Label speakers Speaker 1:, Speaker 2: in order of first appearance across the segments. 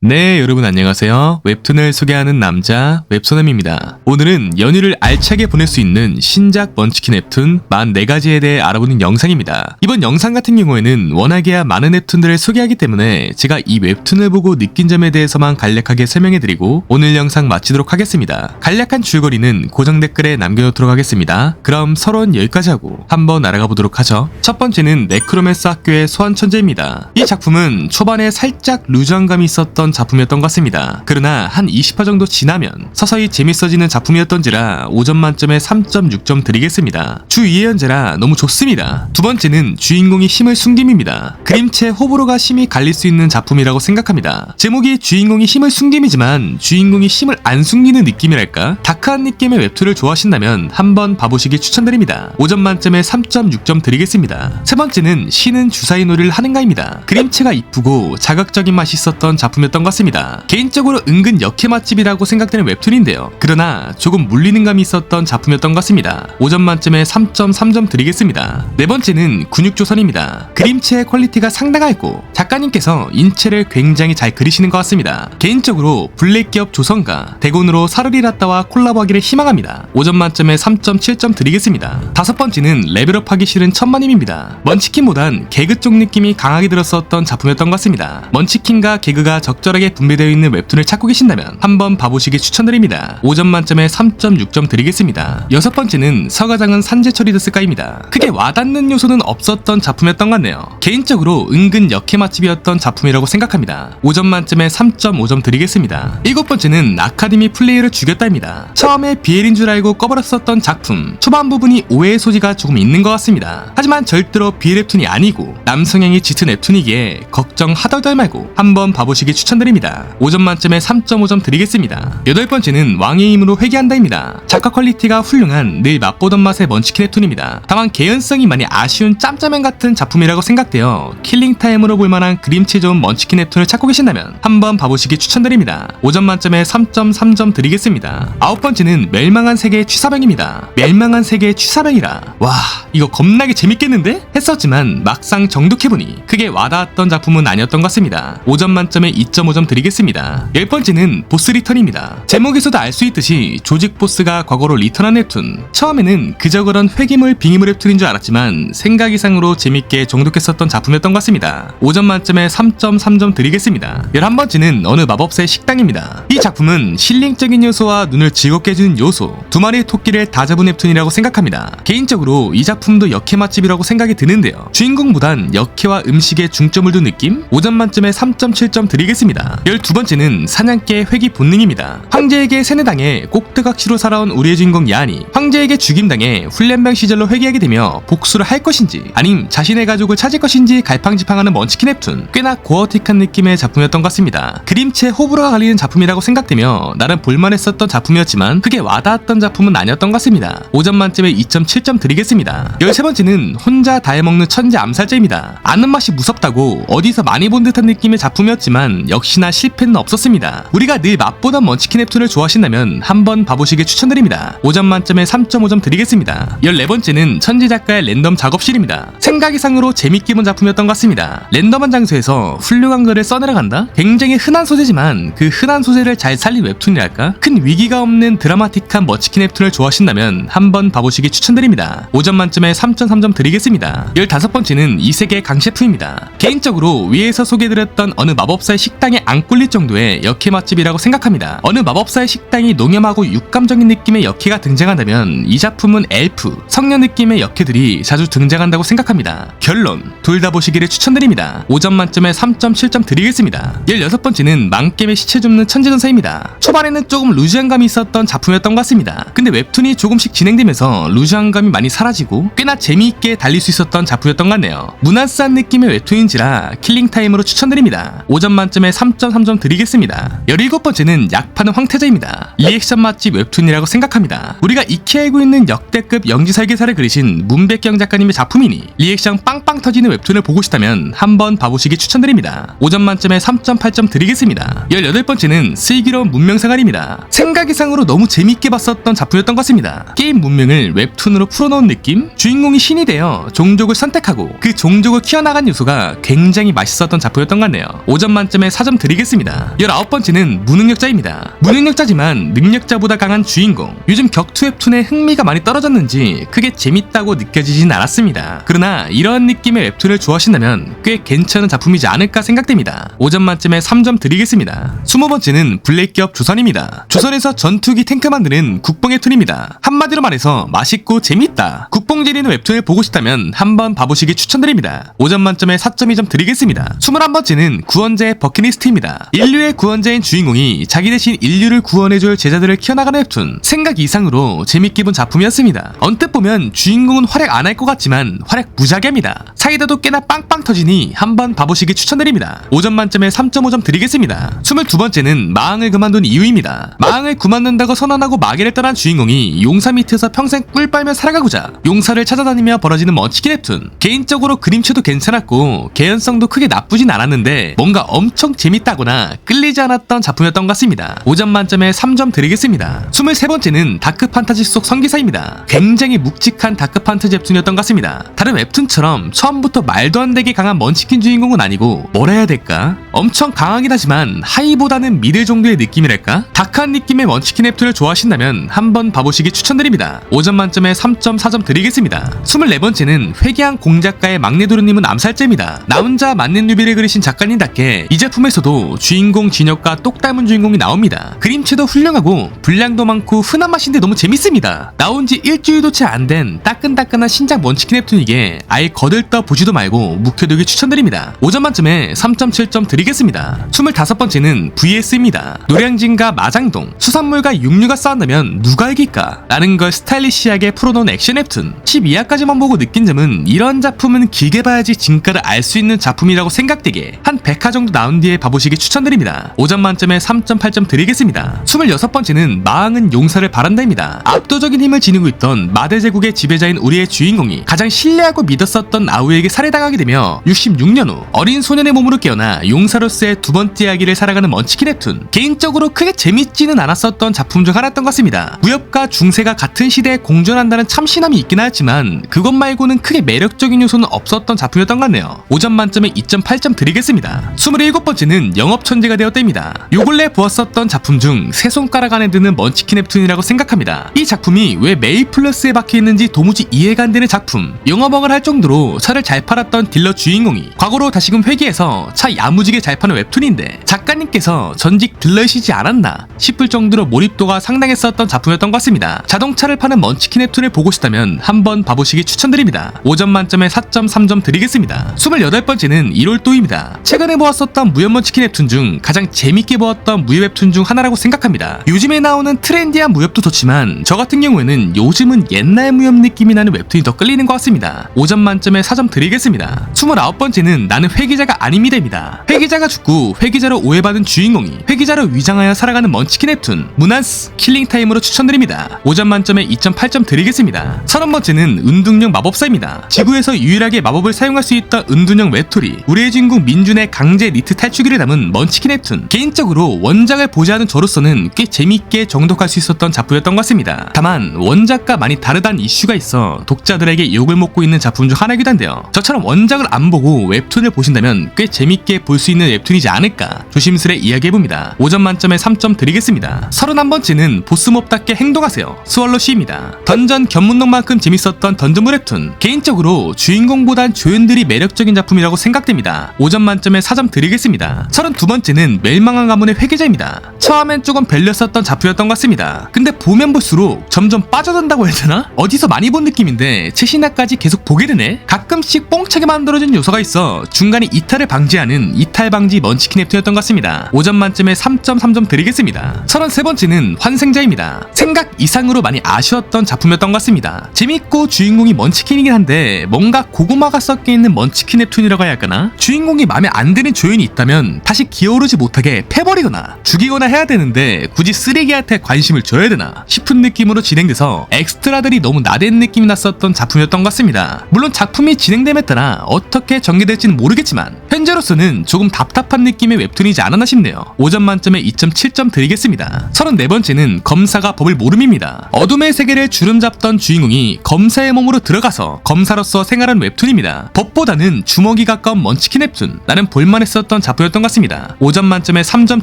Speaker 1: 네, 여러분 안녕하세요. 웹툰을 소개하는 남자 웹소남입니다. 오늘은 연휴를 알차게 보낼 수 있는 신작 먼치킨 웹툰 44가지에 대해 알아보는 영상입니다. 이번 영상 같은 경우에는 워낙에야 많은 웹툰들을 소개하기 때문에 제가 이 웹툰을 보고 느낀 점에 대해서만 간략하게 설명해드리고 오늘 영상 마치도록 하겠습니다. 간략한 줄거리는 고정 댓글에 남겨놓도록 하겠습니다. 그럼 서론 여기까지 하고 한번 알아가 보도록 하죠. 첫 번째는 네크로맨스 학교의 소환 천재입니다. 이 작품은 초반에 살짝 루즈함감이 있었던 작품이었던 것 같습니다. 그러나 한 20화 정도 지나면 서서히 재밌어지는 작품이었던지라 5점 만점에 3.6점 드리겠습니다. 주 2의 현재라 너무 좋습니다. 두 번째는 주인공이 힘을 숨김입니다. 그림체 호불호가 심히 갈릴 수 있는 작품이라고 생각합니다. 제목이 주인공이 힘을 숨김이지만 주인공이 힘을 안 숨기는 느낌이랄까? 다크한 느낌의 웹툰을 좋아하신다면 한번 봐보시기 추천드립니다. 5점 만점에 3.6점 드리겠습니다. 세 번째는 신은 주사위 놀이를 하는가입니다. 그림체가 이쁘고 자극적인 맛이 있었던 작품이었던 것 같습니다. 개인적으로 은근 역해 맛집이라고 생각되는 웹툰인데요. 그러나 조금 물리는 감이 있었던 작품이었던 것 같습니다. 5점 만점에 3.3점 드리겠습니다. 네 번째는 근육조선입니다. 그림체의 퀄리티가 상당하고 작가님께서 인체를 굉장히 잘 그리시는 것 같습니다. 개인적으로 블랙 기업 조선과 대곤으로 사르리라따와 콜라보하기를 희망합니다. 5점 만점에 3.7점 드리겠습니다. 다섯 번째는 레벨업 하기 싫은 천만임입니다. 먼치킨보단 개그 쪽 느낌이 강하게 들었었던 작품이었던 것 같습니다. 먼치킨과 개그가 적절 하게 분배되어 있는 웹툰을 찾고 계신다면 한번 봐보시기 추천드립니다. 5점 만점에 3.6점 드리겠습니다. 여섯 번째는 서가장은 산재 처리 됐을까입니다. 크게 와닿는 요소는 없었던 작품이었던 것 같네요. 개인적으로 은근 역해 맛집이었던 작품이라고 생각합니다. 5점 만점에 3.5점 드리겠습니다. 일곱 번째는 아카데미 플레이를 죽였다입니다. 처음에 비엘인 줄 알고 꺼버렸었던 작품. 초반 부분이 오해의 소지가 조금 있는 것 같습니다. 하지만 절대로 비엘 웹툰이 아니고 남성향이 짙은 웹툰이기에 걱정 하덜덜 말고 한번 봐보시기 추천 드립니다. 5점 만점에 3.5점 드리겠습니다. 여덟 번째는 왕의 힘으로 회귀한다입니다. 작가 퀄리티가 훌륭한 늘 맛보던 맛의 먼치킨 웹툰입니다. 다만 개연성이 많이 아쉬운 짬짜면 같은 작품이라고 생각되어 킬링타임으로 볼만한 그림체 좋은 먼치킨 웹툰을 찾고 계신다면 한번 봐보시기 추천드립니다. 5점 만점에 3.3점 드리겠습니다. 아홉 번째는 멸망한 세계의 취사병입니다. 멸망한 세계의 취사병이라 와 이거 겁나게 재밌겠는데? 했었지만 막상 정독해보니 크게 와닿았던 작품은 아니었던 것 같습니다. 5점 만점에 2.5점 드리겠습니다. 열 번째는 보스 리턴입니다. 제목에서도 알 수 있듯이 조직 보스가 과거로 리턴한 웹툰. 처음에는 그저 그런 회기물 빙의물 웹툰인 줄 알았지만 생각 이상으로 재밌게 정독했었던 작품이었던 것 같습니다. 5점 만점에 3.3점 드리겠습니다. 11번째는 어느 마법사의 식당입니다. 이 작품은 힐링적인 요소와 눈을 즐겁게 해주는 요소, 두 마리의 토끼를 다 잡은 웹툰이라고 생각합니다. 개인적으로 이 작품도 역해 맛집이라고 생각이 드는데요. 주인공보단 역해와 음식에 중점을 둔 느낌? 5점 만점에 3.7점 드리겠습니다. 12번째는 사냥개의 회귀 본능입니다. 황제에게 세뇌당해 꼭두각시로 살아온 우리의 주인공 야한이 황제에게 죽임당해 훈련병 시절로 회귀하게 되며 복수를 할 것인지 아님 자신의 가족을 찾을 것인지 갈팡지팡하는 먼치킨 웹툰 꽤나 고어틱한 느낌의 작품이었던 것 같습니다. 그림체 호불호가 갈리는 작품이라고 생각되며 나름 볼만했었던 작품이었지만 크게 와닿았던 작품은 아니었던 것 같습니다. 5점 만점에 2.7점 드리겠습니다. 13번째는 혼자 다 해먹는 천재 암살자입니다. 아는 맛이 무섭다고 어디서 많이 본 듯한 느낌의 작품이었지만 역시 나 실패는 없었습니다. 우리가 늘 맛보던 먼치킨 웹툰을 좋아하신다면 한번 봐보시길 추천드립니다. 5점 만점에 3.5점 드리겠습니다. 14번째는 천재 작가의 랜덤 작업실입니다. 생각 이상으로 재밌게 본 작품이었던 것 같습니다. 랜덤한 장소에서 훌륭한 글을 써내려 간다? 굉장히 흔한 소재지만 그 흔한 소재를 잘 살린 웹툰이랄까? 큰 위기가 없는 드라마틱한 머치킨 웹툰을 좋아하신다면 한번 봐보시기 추천드립니다. 5점 만점에 3.3점 드리겠습니다. 15번째는 이 세계 강셰프입니다. 개인적으로 위에서 소개해드렸던 어느 마법사의 식당에 안 꿀릴 정도의 역해 맛집이라고 생각합니다. 어느 마법사의 식당이 농염하고 육감적인 느낌의 역해가 등장한다면 이 작품은 엘프, 성녀 느낌의 역해들이 자주 등장한다고 생각합니다. 결론, 둘 다 보시기를 추천드립니다. 5점 만점에 3.7점 드리겠습니다. 16번째는 망겜의 시체 줍는 천지전사입니다. 초반에는 조금 루즈한 감이 있었던 작품이었던 것 같습니다. 근데 웹툰이 조금씩 진행되면서 루즈한 감이 많이 사라지고 꽤나 재미있게 달릴 수 있었던 작품이었던 것 같네요. 문화스한 느낌의 웹툰인지라 킬링타임으로 추천드립니다. 5점 만점에 3.3점 드리겠습니다. 17번째는 약파는 황태자입니다. 리액션 맛집 웹툰이라고 생각합니다. 우리가 익히 알고 있는 역대급 영지 설계사를 그리신 문백경 작가님의 작품이니 리액션 빵빵 터지는 웹툰을 보고 싶다면 한번 봐보시기 추천드립니다. 5점 만점에 3.8점 드리겠습니다. 18번째는 슬기로운 문명생활입니다. 생각 이상으로 너무 재밌게 봤었던 작품이었던 것 같습니다. 게임 문명을 웹툰으로 풀어놓은 느낌? 주인공이 신이 되어 종족을 선택하고 그 종족을 키워나간 요소가 굉장히 맛있었던 작품이었던 것 같네요. 5점 만점에 4점 4점 드리겠습니다. 19번째는 무능력자입니다. 무능력자지만 능력자보다 강한 주인공. 요즘 격투 웹툰에 흥미가 많이 떨어졌는지 크게 재밌다고 느껴지진 않았습니다. 그러나 이러한 느낌의 웹툰을 좋아하신다면 꽤 괜찮은 작품이지 않을까 생각됩니다. 5점 만점에 3점 드리겠습니다. 20번째는 블랙 기업 조선입니다. 조선에서 전투기 탱크 만드는 국뽕 웹툰입니다. 한마디로 말해서 맛있고 재밌다. 국뽕 지리는 웹툰을 보고 싶다면 한번 봐보시기 추천드립니다. 5점 만점에 4.2점 드리겠습니다. 21번째는 구원자의 버킷리스트 입니다. 인류의 구원자인 주인공이 자기 대신 인류를 구원해줄 제자들을 키워나가는 웹툰. 생각 이상으로 재밌게 본 작품이었습니다. 언뜻 보면 주인공은 활약 안 할 것 같지만 활약 무지하게입니다. 사이다도 꽤나 빵빵 터지니 한번 봐보시기 추천드립니다. 5점 만점에 3.5점 드리겠습니다. 22번째는 마항을 그만둔 이유입니다. 마항을 그만둔다고 선언하고 마계를 떠난 주인공이 용사 밑에서 평생 꿀 빨며 살아가고자 용사를 찾아다니며 벌어지는 먼치킨 웹툰. 개인적으로 그림체도 괜찮았고 개연성도 크게 나쁘진 않았는데 뭔가 엄청 재 밌다거나 끌리지 않았던 작품이었던 것 같습니다. 5점 만점에 3점 드리겠습니다. 23번째는 다크 판타지 속 성기사입니다. 굉장히 묵직한 다크 판타지 웹툰이었던 것 같습니다. 다른 웹툰처럼 처음부터 말도 안 되게 강한 먼치킨 주인공은 아니고 뭐라 해야 될까? 엄청 강하긴 하지만 하이보다는 미들 정도의 느낌이랄까? 다크한 느낌의 먼치킨 웹툰을 좋아하신다면 한번 봐보시기 추천드립니다. 5점 만점에 3.4점 드리겠습니다. 24번째는 회개한 공작가의 막내 도련님은 암살죄입니다. 나 혼자 맞는 뉴비를 그리신 작가님답게 이 작품에서 도 주인공 진혁과 똑 닮은 주인공이 나옵니다. 그림체도 훌륭하고 분량도 많고 흔한 맛인데 너무 재밌습니다. 나온 지 일주일도 채 안 된 따끈따끈한 신작 먼치킨 웹툰이기에 아예 거들떠 보지도 말고 묵혀두기 추천드립니다. 5점 만점에 3.7점 드리겠습니다. 25번째는 VS입니다. 노량진과 마장동, 수산물과 육류가 싸운다면 누가 이길까? 라는 걸 스타일리시하게 풀어놓은 액션 웹툰. 12화까지만 보고 느낀 점은 이런 작품은 길게 봐야지 진가를 알 수 있는 작품이라고 생각되게 한 100화 정도 나온 뒤에 봐보시기 추천드립니다. 5점 만점에 3.8점 드리겠습니다. 26번째는 마왕은 용사를 바란다입니다. 압도적인 힘을 지니고 있던 마대 제국의 지배자인 우리의 주인공이 가장 신뢰하고 믿었었던 아우에게 살해당하게 되며 66년 후 어린 소년의 몸으로 깨어나 용사로서의 두 번째 이야기를 살아가는 먼치킨 웹툰. 개인적으로 크게 재밌지는 않았었던 작품 중 하나였던 것 같습니다. 무협과 중세가 같은 시대에 공존한다는 참신함이 있긴 하지만 그것 말고는 크게 매력적인 요소는 없었던 작품이었던 것 같네요. 5점 만점에 2.8점 드리겠습니다. 27번째는 영업 천재가 되었답니다. 요 근래 보았었던 작품 중 세 손가락 안에 드는 먼치킨 웹툰이라고 생각합니다. 이 작품이 왜 메이 플러스에 박혀 있는지 도무지 이해가 안 되는 작품. 영업왕을 할 정도로 차를 잘 팔았던 딜러 주인공이 과거로 다시금 회귀해서 차 야무지게 잘 파는 웹툰인데 작가님께서 전직 딜러이시지 않았나 싶을 정도로 몰입도가 상당했었던 작품이었던 것 같습니다. 자동차를 파는 먼치킨 웹툰을 보고 싶다면 한번 봐보시기 추천드립니다. 5점 만점에 4.3점 드리겠습니다. 28번째는 1월도입니다. 최근에 보았었던 무협 먼치킨 웹툰 중 가장 재밌게 보았던 무협 웹툰 중 하나라고 생각합니다. 요즘에 나오는 트렌디한 무협도 좋지만 저 같은 경우에는 요즘은 옛날 무협 느낌이 나는 웹툰이 더 끌리는 것 같습니다. 5점 만점에 4점 드리겠습니다. 29번째는 나는 회기자가 아닙니다입니다. 회기자가 죽고 회기자로 오해 받은 주인공이 회기자로 위장하여 살아가는 먼치킨 웹툰 무난스 킬링타임으로 추천드립니다. 5점 만점에 2.8점 드리겠습니다. 30번째는 은둔형 마법사입니다. 지구에서 유일하게 마법을 사용할 수 있던 은둔형 웹툰이 우리의 주인공 민준의 강제 니트 탈출기를 담은 먼치킨 웹툰 개인적으로 원작을 보지 않은 저로서는 꽤 재밌게 정독할 수 있었던 작품이었던 것 같습니다. 다만 원작과 많이 다르다는 이슈가 있어 독자들에게 욕을 먹고 있는 작품 중 하나이기도 한데요. 저처럼 원작을 안 보고 웹툰을 보신다면 꽤 재밌게 볼 수 있는 웹툰이지 않을까 조심 스레 이야기해봅니다. 5점 만점에 3점 드리겠습니다. 31번째는 보스몹답게 행동하세요. 스월로 C입니다. 던전 견문록만큼 재밌었던 던전물 웹툰 개인적으로 주인공보단 조연들이 매력적인 작품이라고 생각됩니다. 5점 만점에 4점 드리겠습니다. 32번째는 멸망한 가문의 회계자입니다. 처음엔 조금 별렸었던 작품이었던 것 같습니다. 근데 보면 볼수록 점점 빠져든다고 해야 되나? 어디서 많이 본 느낌인데 최신화까지 계속 보게 되네? 가끔씩 뽕차게 만들어진 요소가 있어 중간에 이탈을 방지하는 이탈 방지 먼치킨 웹툰이었던 것 같습니다. 5점 만점에 3.3점 드리겠습니다. 33번째는 환생자입니다. 생각 이상으로 많이 아쉬웠던 작품이었던 것 같습니다. 재밌고 주인공이 먼치킨이긴 한데 뭔가 고구마가 섞여 있는 먼치킨 웹툰이라고 해야 할까나? 주인공이 마음에 안 드는 조연이 있다면 다시 기어오르지 못하게 패버리거나 죽이거나 해야 되는데 굳이 쓰레기한테 관심을 줘야 되나 싶은 느낌으로 진행돼서 엑스트라들이 너무 나댄 느낌이 났었던 작품이었던 것 같습니다. 물론 작품이 진행 진행됨에 따라 어떻게 전개될지는 모르겠지만 현재로서는 조금 답답한 느낌의 웹툰이 지 않았나 싶네요. 5점 만점에 2.7점 드리겠습니다. 34번째는 검사가 법을 모름입니다. 어둠의 세계를 주름 잡던 주인공이 검사의 몸으로 들어가서 검사로서 생활한 웹툰입니다. 법보다는 주먹이 가까운 먼치킨 웹툰. 나는 볼만했었던 작품이었던 것 같습니다. 5점 만점에 3점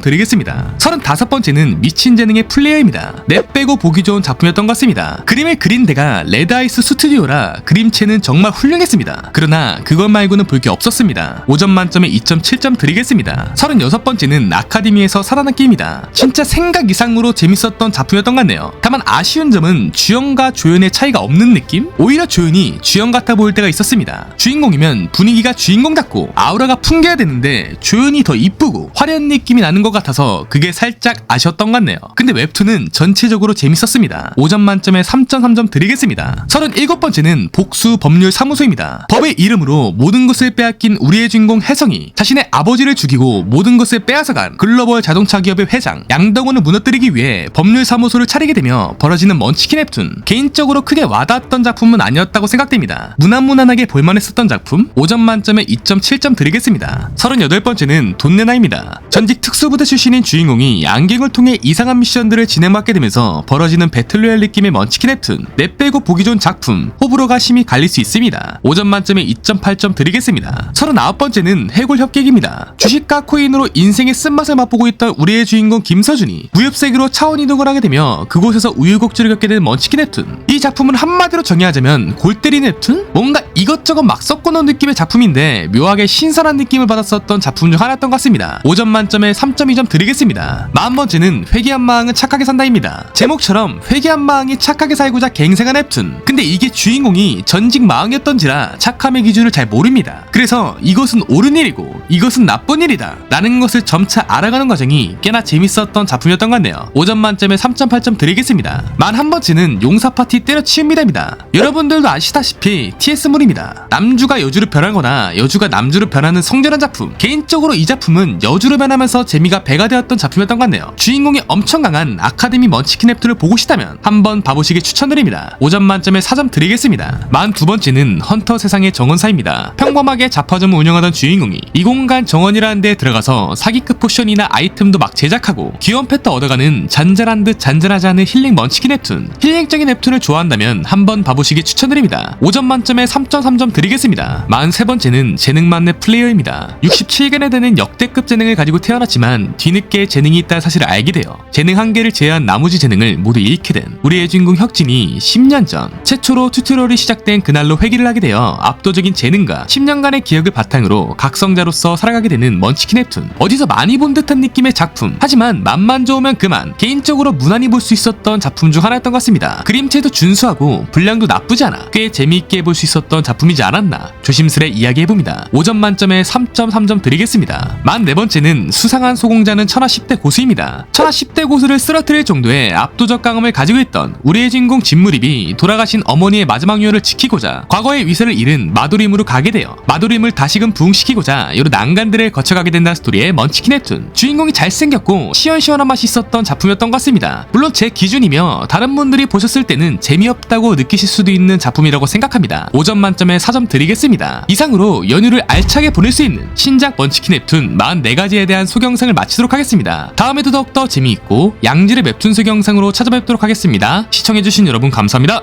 Speaker 1: 드리겠습니다. 35번째는 미친 재능의 플레이어입니다. 내 빼고 보기 좋은 작품이었던 것 같습니다. 그림을 그린 데가 레드아이스 스튜디오라 그림체는 정말 훌륭했습니다. 그러나 그것 말고는 볼 게 없었습니다. 5점 만점에 2.7점 드리겠습니다. 36 번째는 아카데미에서 게임이다. 진짜 생각 이상으로 재밌었던 작품이었던 것 같네요. 다만 아쉬운 점은 주연과 조연의 차이가 없는 느낌? 오히려 조연이 주연 같아 보일 때가 있었습니다. 주인공이면 분위기가 주인공답고 아우라가 풍겨야 되는데 조연이 더 이쁘고 화려한 느낌이 나는 것 같아서 그게 살짝 아쉬웠던 것 같네요. 근데 웹툰은 전체적으로 재밌었습니다. 5점 만점에 3.3점 드리겠습니다. 37번째는 복수 법률 사무소입니다. 법의 이름으로 모든 것을 빼앗긴 우리의 주인공 혜성이 자신의 아버지를 죽이고 모든 것을 빼앗아간 글로벌 자동차 기업의 회장 양덕원을 무너뜨리기 위해 법률 사무소를 차리게 되며 벌어지는 먼치킨 웹툰 개인적으로 크게 와닿았던 작품은 아니었다고 생각됩니다. 무난무난하게 볼만했었던 작품 5점 만점에 2.7점 드리겠습니다. 38번째는 돈내나입니다. 전직 특수부대 출신인 주인공이 안경을 통해 이상한 미션들을 진행받게 되면서 벌어지는 배틀로얄 느낌의 먼치킨 웹툰 내 빼고 보기 좋은 작품 호불호가 심히 갈릴 수 있습니다. 5점 만점에 2.8점 드리겠습니다. 39번째는 해골 협객입니다. 주식과 코인으로 인 생의 쓴맛을 맛보고 있던 우리의 주인공 김서준이 무협세계로 차원 이동을 하게 되며 그곳에서 우유곡절을 겪게 되는 먼치킨 웹툰 이 작품은 한마디로 정의하자면 골 때리는 웹툰? 뭔가 이것저것 막 섞어 놓은 느낌의 작품인데 묘하게 신선한 느낌을 받았었던 작품 중 하나였던 것 같습니다. 5점 만점에 3.2점 드리겠습니다. 마음번째는 회귀한 마왕은 착하게 산다입니다. 제목처럼 회귀한 마왕이 착하게 살고자 갱생한 웹툰. 근데 이게 주인공이 전직 마왕이었던지라 착함의 기준을 잘 모릅니다. 그래서 이것은 옳은 일이고 이것은 나쁜 일이다. 라는 것을 점차 알아가는 과정이 꽤나 재밌었던 작품이었던 것 같네요. 5점 만점에 3.8점 드리겠습니다. 만 한 번째는 용사 파티 때려치웁니다입니다. 여러분들도 아시다시피 TS물입니다. 남주가 여주로 변하거나 여주가 남주로 변하는 성전한 작품. 개인적으로 이 작품은 여주로 변하면서 재미가 배가 되었던 작품이었던 것 같네요. 주인공이 엄청 강한 아카데미 먼치킨 앱들을 보고 싶다면 한번 봐보시길 추천드립니다. 5점 만점에 4점 드리겠습니다. 만 두 번째는 헌터 세상의 정원사입니다. 평범하게 잡화점을 운영하던 주인공이 이 공간 정원이라는 데에 들어가서 사기급 포션이나 아이템도 막 제작하고 귀여운 펫도 얻어가는 잔잔한 듯 잔잔하지 않은 힐링 먼치킨 웹툰. 힐링적인 웹툰을 좋아한다면 한번 봐보시길 추천드립니다. 5점 만점에 3.3점 드리겠습니다. 만세 번째는 재능 만렙 플레이어입니다. 67gen에 되는 역대급 재능을 가지고 태어났지만 뒤늦게 재능이 있다는 사실을 알게 돼요. 재능 한 개를 제외한 나머지 재능을 모두 잃게 된 우리의 주인공 혁진이 10년 전 최초로 튜토리얼이 시작된 그날로 회귀를 하게 되어 압도적인 재능과 10년간의 기억을 바탕으로 각성자로서 살아가게 되는 먼치킨 웹툰. 어디 서 많이 본 듯한 느낌의 작품. 하지만 맛만 좋으면 그만. 개인적으로 무난히 볼 수 있었던 작품 중 하나였던 것 같습니다. 그림체도 준수하고 분량도 나쁘지 않아. 꽤 재미있게 볼 수 있었던 작품이지 않았나. 조심스레 이야기해봅니다. 5점 만점에 3.3점 드리겠습니다. 만 네 번째는 수상한 소공자는 천하 10대 고수입니다. 천하 10대 고수를 쓰러뜨릴 정도의 압도적 강함을 가지고 있던 우리의 주인공 진무립이 돌아가신 어머니의 마지막 유언을 지키고자 과거의 위세를 잃은 마도림으로 가게 되어 마도림을 다시금 부흥시키고자 여러 난간들을 거쳐가게 된다는 스토리의 먼치킨 웹툰 주인공이 잘생겼고 시원시원한 맛이 있었던 작품이었던 것 같습니다. 물론 제 기준이며 다른 분들이 보셨을 때는 재미없다고 느끼실 수도 있는 작품이라고 생각합니다. 5점 만점에 4점 드리겠습니다. 이상으로 연휴를 알차게 보낼 수 있는 신작 먼치킨 웹툰 44가지에 대한 소경상을 마치도록 하겠습니다. 다음에도 더욱더 재미있고 양질의 웹툰 소경상으로 찾아뵙도록 하겠습니다. 시청해주신 여러분 감사합니다.